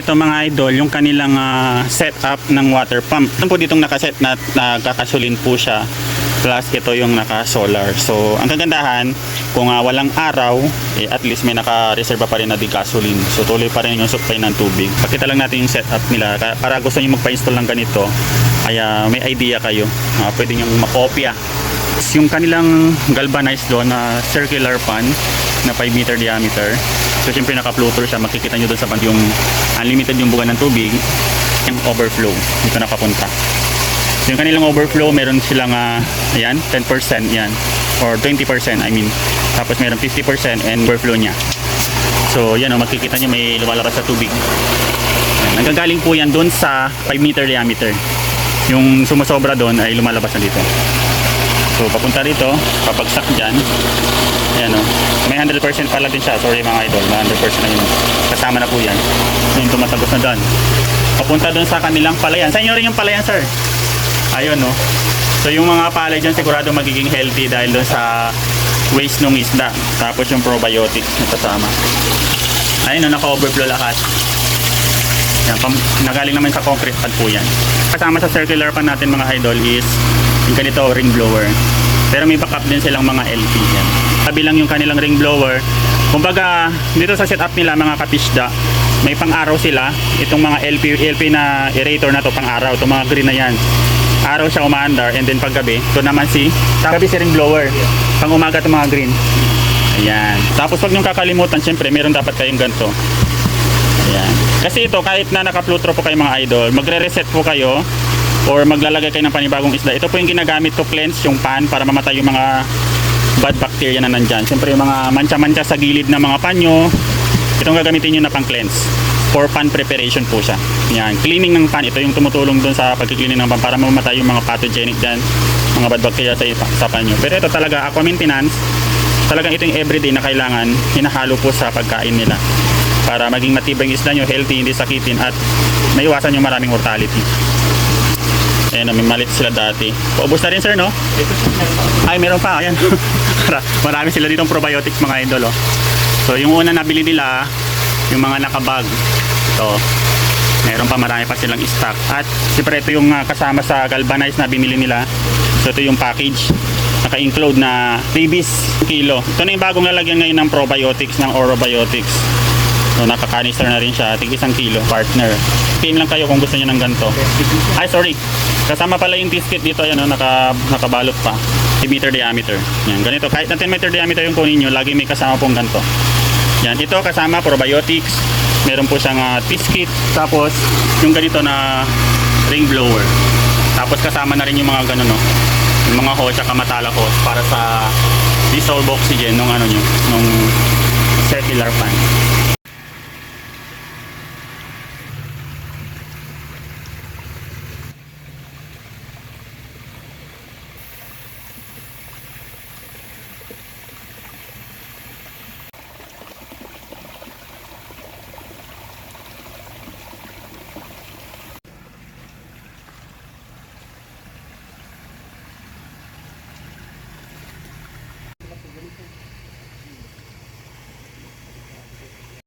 Ito mga idol, yung kanilang ah, setup ng water pump. Ito po ditong nakaset na nagkakasulin po siya. Plus ito yung naka-solar. So, ang kagandahan, kung ah, walang araw, eh, at least may naka-reserva pa rin na gasoline. So, tuloy pa rin yung supply ng tubig. Pakita lang natin yung setup nila. Para gusto nyo magpa-install ng ganito, ay ah, may idea kayo. Ah, pwede nyo makopya. Yung kanilang galvanized doon na circular pan na 5 meter diameter. So, syempre naka-floater siya. Makikita nyo doon sa band yung unlimited yung buga ng tubig. Yung overflow. Dito nakapunta. Yung kanilang overflow, meron silang, ah, ayan, 10% yan. Or 20%, I mean. Tapos meron 50% and overflow niya. So, yan o, makikita nyo may lumalabas sa tubig. Ayan, nagagaling po yan doon sa 5 meter diameter. Yung sumusobra doon ay lumalabas na dito. So, papunta rito, papagsak dyan. Ayan o. May 100% pala din siya. Sorry mga idol, may 100% na yun. Kasama na po yan. Yung tumatagos na doon. Papunta doon sa kanilang palayan. Sa inyo rin yung palayan, sir? Ayun, no? So, yung mga palay dyan sigurado magiging healthy dahil doon sa waste ng isda. Tapos yung probiotics na kasama. Ayun, no? Naka-overflow lahat. Yan, nagaling naman sa concrete pad po yan. Kasama sa circular pan natin mga idol is yung ganito ring blower. Pero may backup din silang mga LP yan. Sabi lang yung kanilang ring blower. Kumbaga, dito sa setup nila mga kapisda, may pang-araw sila. Itong mga LP, LP na aerator na to pang-araw. Itong mga green na yan. Araw siya umaandar and then paggabi, ito naman si, gabi si ring blower. Pang umaga itong mga green. Ayan. Tapos wag niyong kakalimutan, syempre meron dapat kayong ganito. Ayan. Kasi ito, kahit na naka-flutro po kayo mga idol, magre-reset po kayo or maglalagay kayo ng panibagong isda. Ito po yung ginagamit to cleanse yung pan para mamatay yung mga bad bacteria na nandyan. Siyempre yung mga mancha-mancha sa gilid ng mga panyo, itong gagamitin nyo na pang cleanse. For pan preparation po siya. Yan. Cleaning ng pan, ito yung tumutulong dun sa pagkiklining ng pan para mamatay yung mga pathogenic dyan, mga bad bacteria sa, sa panyo. Pero ito talaga, aqua maintenance, talagang ito yung everyday na kailangan hinahalo po sa pagkain nila para maging matibay yung isda nyo, healthy, hindi sakitin at maiwasan yung maraming mortality. Ayan, may malit sila dati. Paubos na rin sir, no? Ay, meron pa. Ayan. Mara- Marami sila ditong probiotics mga idol, oh. So, yung una nabili nila, yung mga nakabag. Ito. Meron pa, marami pa silang stock. At, siyempre, ito yung ah, kasama sa galvanized na binili nila. So, ito yung package. Naka-include na babies kilo. Ito na yung bagong lalagyan ngayon ng probiotics, ng orobiotics. So, nakakanister na rin siya. Tig isang kilo, partner. PM lang kayo kung gusto niyo ng ganito. Ay, sorry. Kasama pala yung tisket dito, yan, oh, naka, nakabalot pa. 10 meter diameter. Yan, ganito. Kahit na 10 meter diameter yung kunin nyo, lagi may kasama pong ganito. Yan, ito kasama probiotics. Meron po siyang uh, tisket. Tapos, yung ganito na ring blower. Tapos kasama na rin yung mga ganun, no? Yung mga hose, tsaka matala hose para sa dissolve oxygen nung ano nyo, nung circular fan.